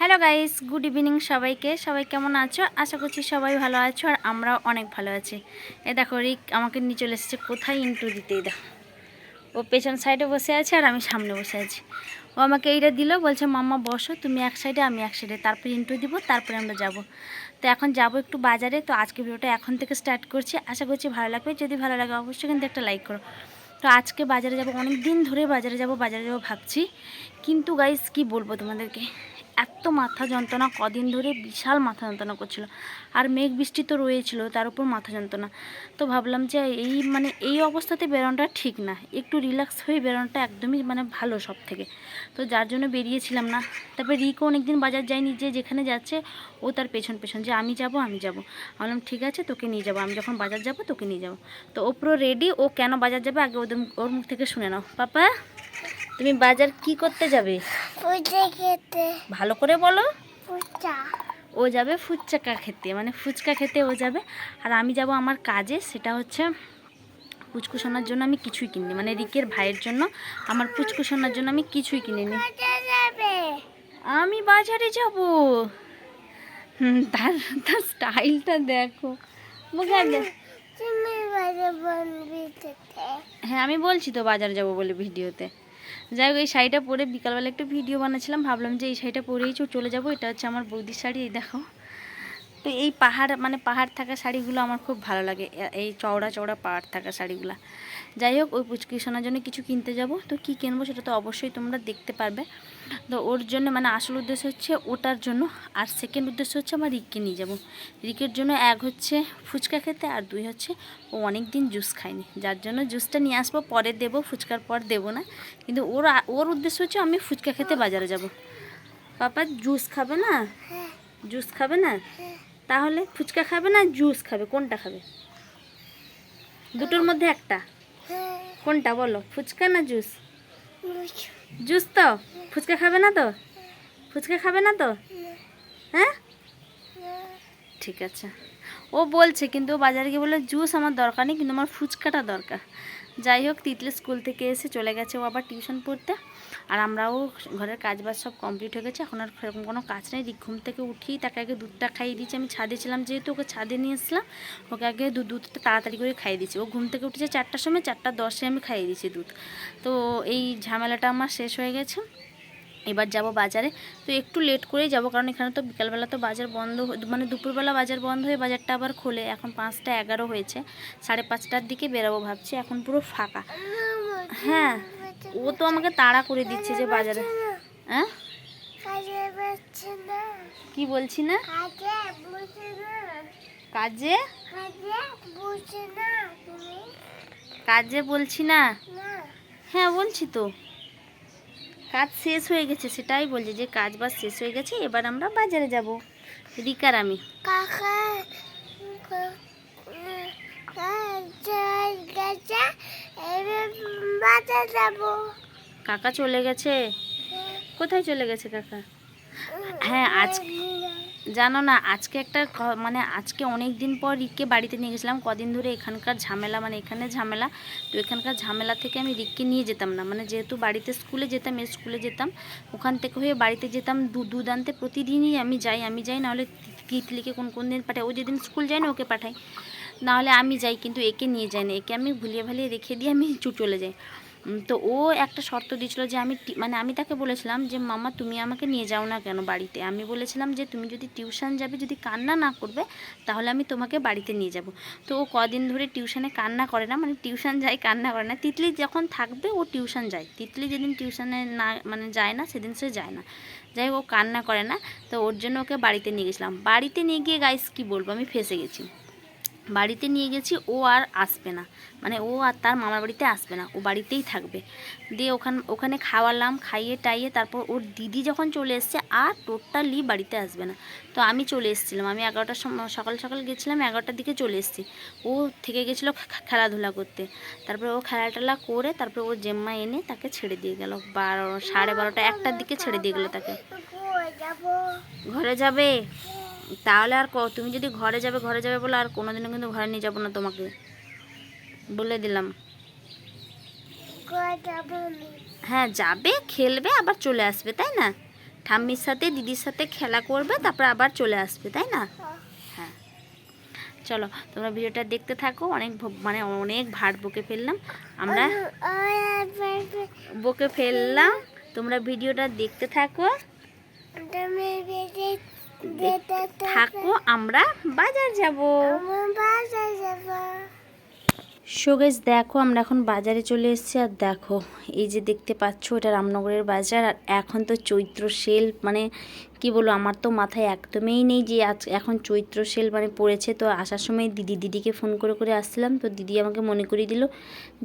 Hello guys, good evening সবাইকে। সবাই কেমন আছো? আশা করছি সবাই ভালো আছো আর আমরাও অনেক ভালো আছি। এ দেখো, রিক আমাকে নিয়ে চলে এসেছে কোথায় ইন্টু দিতে? এই দেখো। ও পেছন সাইডে বসে আছে আর আমি সামনে বসে আছি। ও আমাকে এইটা দিল, বলছে, মাম্মা, বসো, তুমি এক সাইডে আমি এক সাইডে তারপরে ইন্টু দিব, তারপরে আমরা যাব। তো এখন যাব একটু বাজারে। তো আজকে ভিডিওটা এখন থেকে স্টার্ট করছি। আশা করছি ভালো লাগবে। যদি ভালো লাগে, অবশ্যই কিন্তু একটা লাইক করো। তো আজকে বাজারে যাব অনেক দিন ধরে বাজারে যাব বাজারে যাব ভাবছি। কিন্তু গাইস, কি বলব তোমাদেরকে? এত মাথা যন্ত্রণা, কদিন ধরে বিশাল মাথা যন্ত্রণা করছিল। আর মেঘ বৃষ্টি তো রয়েছিল, তার উপর মাথা যন্ত্রণা। তো ভাবলাম যে এই মানে এই অবস্থাতে বেরোনোটা ঠিক না। একটু রিল্যাক্স হয়ে বেরোনোটা একদমই মানে ভালো সব থেকে তো যার জন্য বেরিয়েছিলাম না। তারপরে রিকও অনেকদিন বাজার যায়নি, যে যেখানে যাচ্ছে, ও তার পেছন পেছন, যে আমি যাব আমি যাব। বললাম, ঠিক আছে, তোকে নিয়ে যাব। আমি যখন বাজার যাব, তোকে নিয়ে যাব। তো ও পুরো রেডি ও কেন বাজার যাবে, আগে ওদের, ওর মুখ থেকে শুনে নাও। পাপা? তুমি বাজার কি করতে যাবে? খেতে। ভালো করে বলো। ও যাবে ফুচকা খেতে মানে ফুচকা খেতে ও যাবে। আর আমি যাব আমার কাজে সেটা হচ্ছে পুচকুসোনার জন্য আমি কিছুই কিনিনি। মানে রিকের ভাইয়ের জন্য আমার পুচকুসোনার জন্য আমি কিছুই কিনিনি। আমি বাজারে যাব। তার তার স্টাইলটা দেখো। হ্যাঁ আমি বলছি তো বাজারে যাব বলে ভিডিওতে। যাই হোক, এই শাড়িটা পরে বিকালবেলা একটু ভিডিও বানাচ্ছিলাম, ভাবলাম যে এই শাড়িটা পরেই চলে যাব, এটা হচ্ছে আমার বৌদির শাড়ি, এই দেখো। তো এই পাহাড় মানে পাহাড় থাকা শাড়িগুলো আমার খুব ভালো লাগে। এই চওড়া চওড়া পাহাড় থাকা শাড়িগুলো। যাই হোক ওই পুচকি সোনার জন্য কিছু কিনতে যাব। তো কি কিনবো সেটা তো অবশ্যই তোমরা দেখতে পারবে। তো ওর জন্য মানে আসল উদ্দেশ্য হচ্ছে ওটার জন্য। আর সেকেন্ড উদ্দেশ্য হচ্ছে আমার রিককে নিয়ে যাব। রিকের জন্য এক হচ্ছে ফুচকা খেতে আর দুই হচ্ছে ও অনেক দিন জুস খায়নি। যার জন্য জুসটা নিয়ে আসব পরে দেবো ফুচকার পর দেবো না। কিন্তু ওর ওর উদ্দেশ্য হচ্ছে আমি ফুচকা খেতে বাজারে যাব। পাপা জুস খাবে না? জুস খাবে না? তাহলে ফুচকা খাবে না জুস খাবে? কোনটা খাবে? দুটোর মধ্যে একটা। কোনটা বলো? ফুচকা না জুস? জুস তো? ফুচকা খাবে না তো? ফুচকা খাবে না তো? হ্যাঁ? ঠিক আছে। ও বলছে, কিন্তু বাজারে গিয়ে বলে জুস আমার দরকার নেই, কিন্তু আমার ফুচকাটা দরকার। যাই হোক, তিতলে স্কুল থেকে এসে চলে গেছে। ও আবার টিউশন পড়তে। আর আমরাও ঘরের কাজ বাজ সব কমপ্লিট হয়ে গেছে। এখন আর সেরকম কোনো কাজ নেই। ঘুম থেকে উঠেই তাকে আগে দুধটা খাইয়ে দিয়েছি। আমি ছাদে ছিলাম যেহেতু, ওকে ছাদে নিয়ে এসলাম ওকে আগে দুধ দুধটা তাড়াতাড়ি করে খাইয়ে দিয়েছি। ও ঘুম থেকে উঠেছে চারটার সময়, চারটা দশে আমি খাইয়ে দিয়েছি দুধ। তো এই ঝামেলাটা আমার শেষ হয়ে গেছে। এবার যাব বাজারে। তো একটু লেট করেই যাব, কারণ এখানে তো বিকালবেলা তো বাজার বন্ধ মানে দুপুরবেলা বাজার বন্ধ হয়ে বাজারটা আবার খোলে। এখন পাঁচটা এগারো হয়েছে। সাড়ে পাঁচটার দিকে বেরোবো ভাবছি। এখন পুরো ফাঁকা। হ্যাঁ। ও তো আমাকে তাড়া করে দিচ্ছে যে বাজারে। হ্যাঁ? কি বলছি না? কাজে? কাজে বলছি না? হ্যাঁ বলছি তো। কাজ শেষ হয়ে গেছে, সেটাই বলছি যে কাজ বাজ শেষ হয়ে গেছে, এবার আমরা বাজারে যাব। রিকার আমি। কাকা কাজে গেছে এবার বাজার যাব কাকা চলে গেছে? কোথায় চলে গেছে কাকা? হ্যাঁ আজ জানো না, আজকে একটা মানে আজকে অনেক দিন পর রিককে বাড়িতে নিয়ে গেছিলাম। কদিন ধরে এখানকার ঝামেলা মানে এখানে ঝামেলা। তো এখানকার ঝামেলা থেকে আমি রিককে নিয়ে যেতাম না। মানে যেহেতু বাড়িতে স্কুলে যেতাম, এ স্কুলে যেতাম, ওখান থেকে হয়ে বাড়িতে যেতাম, দু দুধ আনতে প্রতিদিনই আমি যাই। আমি যাই, নাহলে তিতলিকে কোন কোন দিন পাঠাই। ও যেদিন স্কুল যায় না, ওকে পাঠাই। নাহলে আমি যাই, কিন্তু একে নিয়ে যাই না। একে আমি ভুলিয়ে ভালিয়ে রেখে দিয়ে আমি চলে যাই। তো ও একটা শর্ত দিয়েছিল যে আমি মানে আমি তাকে বলেছিলাম যে, মামা, তুমি আমাকে নিয়ে যাও না কেন বাড়িতে? আমি বলেছিলাম যে, তুমি যদি টিউশন যাবে, যদি কান্না না করবে, তাহলে আমি তোমাকে বাড়িতে নিয়ে যাব। তো ও কদিন ধরে টিউশনে কান্না করে না মানে টিউশন যায়, কান্না করে না। তিতলি যখন থাকবে, ও টিউশন যায়। তিতলি যেদিন টিউশনে না মানে যায় না, সেদিন সে যায় না। যাই ও কান্না করে না। তো ওর জন্য ওকে বাড়িতে নিয়ে গেছিলাম। বাড়িতে নিয়ে গিয়ে, গাইস, কি বলব? আমি ফেসে গেছি। বাড়িতে নিয়ে গেছি, ও আর আসবে না। মানে ও আর তার মামার বাড়িতে আসবে না, ও বাড়িতেই থাকবে। দিয়ে ওখান, ওখানে খাওয়ালাম, খাইয়ে টাইয়ে তারপর ওর দিদি যখন চলে এসছে, আর টোটালি বাড়িতে আসবে না। তো আমি চলে এসেছিলাম, আমি এগারোটার সময় সকাল সকাল গেছিলাম, এগারোটার দিকে চলে এসেছি। ও থেকে গেছিল খেলাধুলা করতে। তারপরে ও খেলা টেলা করে তারপরে ও জেম্মা এনে তাকে ছেড়ে দিয়ে গেল। বারো, সাড়ে বারোটা, একটার দিকে ছেড়ে দিয়ে গেলো তাকে। ঘরে যাবে? তাহলে আর তুমি যদি ঘরে যাবে ঘরে যাবে বলে আর কোনোদিনও কিন্তু ঘরে নিয়ে যাব না তোমাকে বলে দিলাম হ্যাঁ যাবে খেলবে আবার চলে আসবে তাই না ঠাম্মির সাথে দিদির সাথে খেলা করবে তারপর আবার চলে আসবে তাই না হ্যাঁ চলো তোমরা ভিডিওটা দেখতে থাকো অনেক মানে অনেক ভাট বকে ফেললাম আমরা বকে ফেললাম তোমরা ভিডিওটা দেখতে থাকো থাকো, আমরা বাজার যাব। আমার বাসায় যাব সো গাইস দেখো, আমরা এখন বাজারে চলে এসেছি, আর দেখো, এই যে দেখতে পাচ্ছ, এটা রামনগরের বাজার, আর এখন তো চৈত্র সেল মানে কি বলব, আমার তো মাথায় একদমই নেই যে আজ এখন চৈত্র সেল মানে পড়েছে, তো আসার সময় দিদি দিদিকে ফোন করে করে আসছিলাম, তো দিদি আমাকে মনে করিয়ে দিল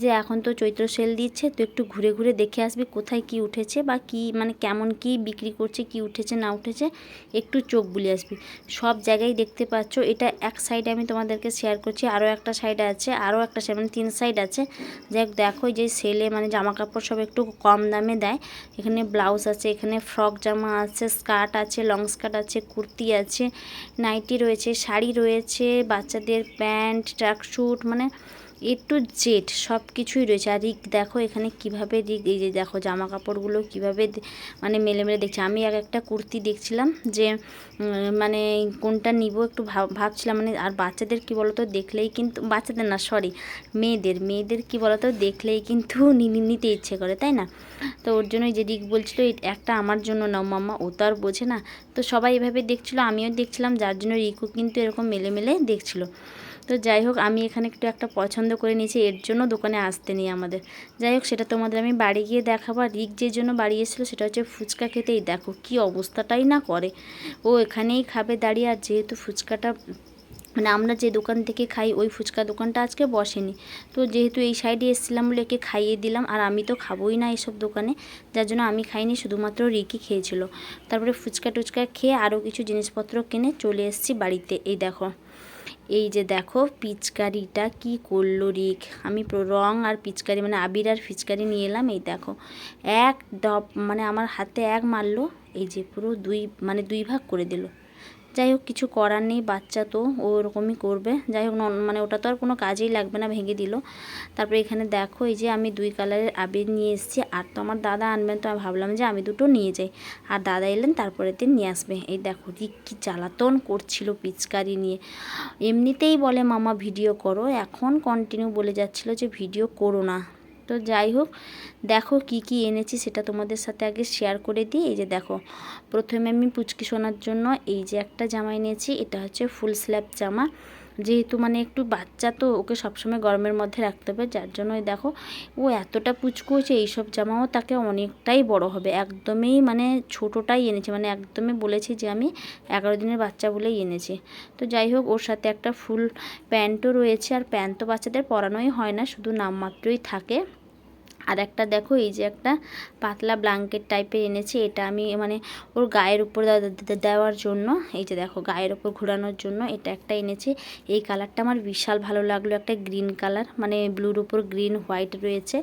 যে এখন তো চৈত্র সেল দিচ্ছে, তো একটু ঘুরে ঘুরে দেখে আসবি কোথায় কি উঠেছে বা কি মানে কেমন কি বিক্রি করছে, কি উঠেছে, না উঠেছে, একটু চোখ বুলিয়ে আসবি। সব জায়গায় দেখতে পাচ্ছ, এটা এক সাইডে আমি তোমাদেরকে শেয়ার করছি, আরও একটা সাইড আছে, আরও একটা সাইড মানে তিন সাইড আছে। যাই দেখো যে সেলে মানে জামা কাপড় সব একটু কম দামে দেয়, এখানে ব্লাউজ আছে, এখানে ফ্রক জামা আছে স্কার্ট আছে লং স্কার্ট আছে কুর্তি আছে নাইটি রয়েছে শাড়ি রয়েছে বাচ্চাদের প্যান্ট ট্র্যাকস্যুট মানে এ টু জেড সব কিছুই রয়েছে। আর রিক, দেখো এখানে কীভাবে রিক, এই যে দেখো জামা কাপড়গুলো কীভাবে মানে মেলে মেলে দেখছি। আমি এক একটা কুর্তি দেখছিলাম যে মানে কোনটা নিব একটু ভাব ভাবছিলাম। মানে আর বাচ্চাদের কি বলতো, দেখলেই কিন্তু, বাচ্চাদের না সরি মেয়েদের মেয়েদের কি বলতো, দেখলেই কিন্তু নিতে ইচ্ছে করে, তাই না? তো ওর জন্যই যে রিক বলছিল একটা আমার জন্য নাও মাম্মা, ও তো আর বোঝে না। তো সবাই এভাবে দেখছিলো, আমিও দেখছিলাম। যার জন্য রিকু কিন্তু এরকম মেলে মেলে দেখছিল। তো যাই হোক, আমি এখানে একটু একটা পছন্দ করে নিয়েছি, এর জন্য দোকানে আসতে নেই আমাদের। যাই হোক, সেটা তোমাদের আমি বাড়ি গিয়ে দেখাবো। আর রিক যে জন্য বাড়ি এসেছিল, সেটা হচ্ছে ফুচকা খেতেই। দেখো কি অবস্থাটাই না করে। ও এখানেই খাবে দাঁড়িয়ে, আর যেহেতু ফুচকাটা মানে আমরা যে দোকান থেকে খাই, ওই ফুচকা দোকানটা আজকে বসেনি। তো যেহেতু এই সাইডে এসেছিলাম বলে একে খাইয়ে দিলাম, আর আমি তো খাবোই না এসব দোকানে। যার জন্য আমি খাইনি, শুধুমাত্র রিকি খেয়েছিল। তারপরে ফুচকা টুচকা খেয়ে আরও কিছু জিনিসপত্র কিনে চলে এসেছি বাড়িতে। এই দেখো। এই যে দেখো পিচকারিটা কি করল রিক? আমি রং আর পিচকারি মানে আবির আর পিচকারি নিয়ে এলাম, এই দেখো। এক ডপ মানে আমার হাতে এক মারলো, এই যে পুরো দুই মানে দুই ভাগ করে দিল। যাই হোক, কিছু করার নেই, বাচ্চা তো, ও ওরকমই করবে। যাই হোক মানে ওটা তো আর কোনো কাজেই লাগবে না, ভেঙে দিল। তারপরে এখানে দেখো, এই যে আমি দুই কালারের আবির নিয়ে এসেছি, আর তো আমার দাদা আনবেন তো আমি ভাবলাম যে আমি দুটো নিয়ে যাই। আর দাদা এলেন তারপরে দিন নিয়ে আসবে। এই দেখো কি জ্বালাতন করছিল পিচকারি নিয়ে। এমনিতেই বলে, মামা ভিডিও করো। এখন কন্টিনিউ বলে যাচ্ছিল যে ভিডিও করো না। তো যাই হোক, দেখো কি কি এনেছি সেটা তোমাদের সাথে আগে শেয়ার করে দিই। এই যে দেখো, প্রথমে আমি পুচকি শোনার জন্য এই যে একটা জামা এনেছি, এটা হচ্ছে ফুল স্ল্যাব জামা। যেহেতু মানে একটু বাচ্চা তো ওকে সবসময় গরমের মধ্যে রাখতে হবে, যার জন্য ওই দেখো ও এতটা পুচকু হয়েছে, এইসব জামাও তাকে অনেকটাই বড় হবে। একদমই মানে ছোটোটাই এনেছি মানে একদমই বলেছি যে আমি এগারো দিনের বাচ্চা বলেই এনেছি। তো যাই হোক, ওর সাথে একটা ফুল প্যান্টও রয়েছে, আর প্যান্ট তো বাচ্চাদের পরানোই হয় না, শুধু নামমাত্রই থাকে। আর একটা দেখো, এই যে একটা পাতলা ব্লাঙ্কেট টাইপের এনেছি, এটা আমি মানে ওর গায়ের উপর দেওয়ার জন্য, এই যে দেখো গায়ের উপর ঘোরানোর জন্য এটা একটা এনেছি। এই কালারটা আমার বিশাল ভালো লাগল, একটা গ্রিন কালার মানে ব্লুর উপর গ্রিন হোয়াইট রয়েছে।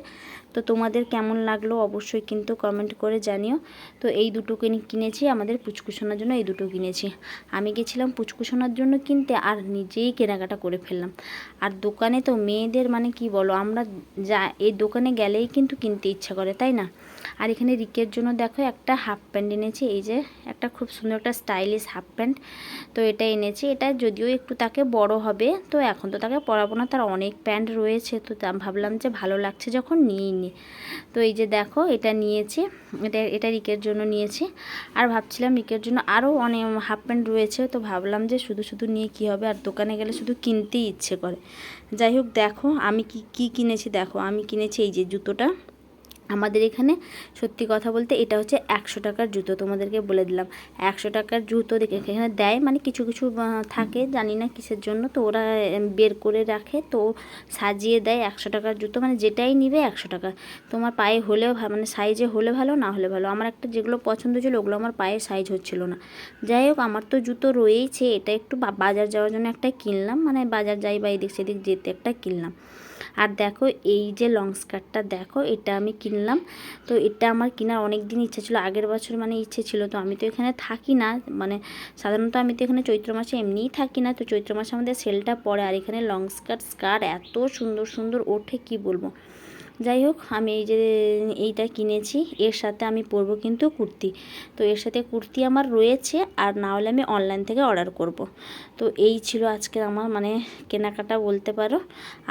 তো তোমাদের কেমন লাগল অবশ্যই কিন্তু কমেন্ট করে জানিও। তো এই দুটো কিনে, কিনেছি, আমাদের পুচকুসোনার জন্য এই দুটো কিনেছি। আমি গেছিলাম পুচকুসোনার জন্য কিনতে আর নিজেই কেনাকাটা করে ফেললাম। আর দোকানে তো মেয়েদের মানে কি বলো, আমরা যা, এই দোকানে গেলেই কিন্তু কিনতে ইচ্ছা করে, তাই না? আর এখানে রিকের জন্য দেখো একটা হাফ প্যান্ট এনেছি, এই যে একটা খুব সুন্দর একটা স্টাইলিশ হাফ প্যান্ট। তো এটা এনেছি, এটা যদিও একটু তাকে বড় হবে, তো এখন তো তাকে পরাবো না, তার অনেক প্যান্ট রয়েছে, তো ভাবলাম যে ভালো লাগছে যখন নিয়েই নি। তো এই যে দেখো, এটা নিয়েছি, এটা এটা রিকের জন্য নিয়েছি। আর ভাবছিলাম রিকের জন্য আরও অনেক হাফ প্যান্ট রয়েছে, তো ভাবলাম যে শুধু শুধু নিয়ে কী হবে, আর দোকানে গেলে শুধু কিনতেই ইচ্ছে করে। যাই হোক দেখো, আমি কি কি কিনেছি দেখো, আমি কিনেছি এই যে জুতোটা। আমাদের এখানে সত্যি কথা বলতে এটা হচ্ছে একশো টাকার জুতো, তোমাদেরকে বলে দিলাম। একশো টাকার জুতো দেখে এখানে দেয় মানে কিছু কিছু থাকে, জানি না কিসের জন্য, তো ওরা বের করে রাখে, তো সাজিয়ে দেয় একশো টাকার জুতো মানে যেটাই নিবে একশো টাকা। তোমার পায়ে হলেও মানে সাইজে হলে ভালো, না হলে ভালো। আমার একটা যেগুলো পছন্দ ছিল, ওগুলো আমার পায়ে সাইজ হচ্ছিল না। যাই হোক, আমার তো জুতো রয়েইছে, এটা একটু বাজার যাওয়ার জন্য একটা কিনলাম মানে বাজার যাই বা এদিক সেদিক যেতে একটা কিনলাম। আর দেখো এই যে লং স্কার্টটা দেখো এটা আমি কিনলাম। তো এটা আমার কেনার অনেক দিন ইচ্ছে ছিল, আগের বছর মানে ইচ্ছে ছিল। তো আমি তো এখানে থাকি না মানে সাধারণত আমি তো এখানে চৈত্র মাসে এমনিই থাকি না। তো চৈত্র মাসে আমাদের সেলটা পড়ে, আর এখানে লং স্কার্ট স্কার্ট এত সুন্দর সুন্দর ওঠে, কি বলব? যাই হোক, আমি এই যে এইটা কিনেছি, এর সাথে আমি পরবো কিন্তু কুর্তি। তো এর সাথে কুর্তি আমার রয়েছে, আর না হলে আমি অনলাইন থেকে অর্ডার করব। তো এই ছিল আজকে আমার মানে কেনাকাটা বলতে পারো।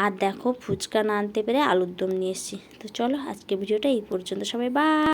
আর দেখো, ফুচকা না আনতে পেরে আলুর দম নিয়ে এসেছি। তো চলো আজকে ভিডিওটা এই পর্যন্ত। সবাই বা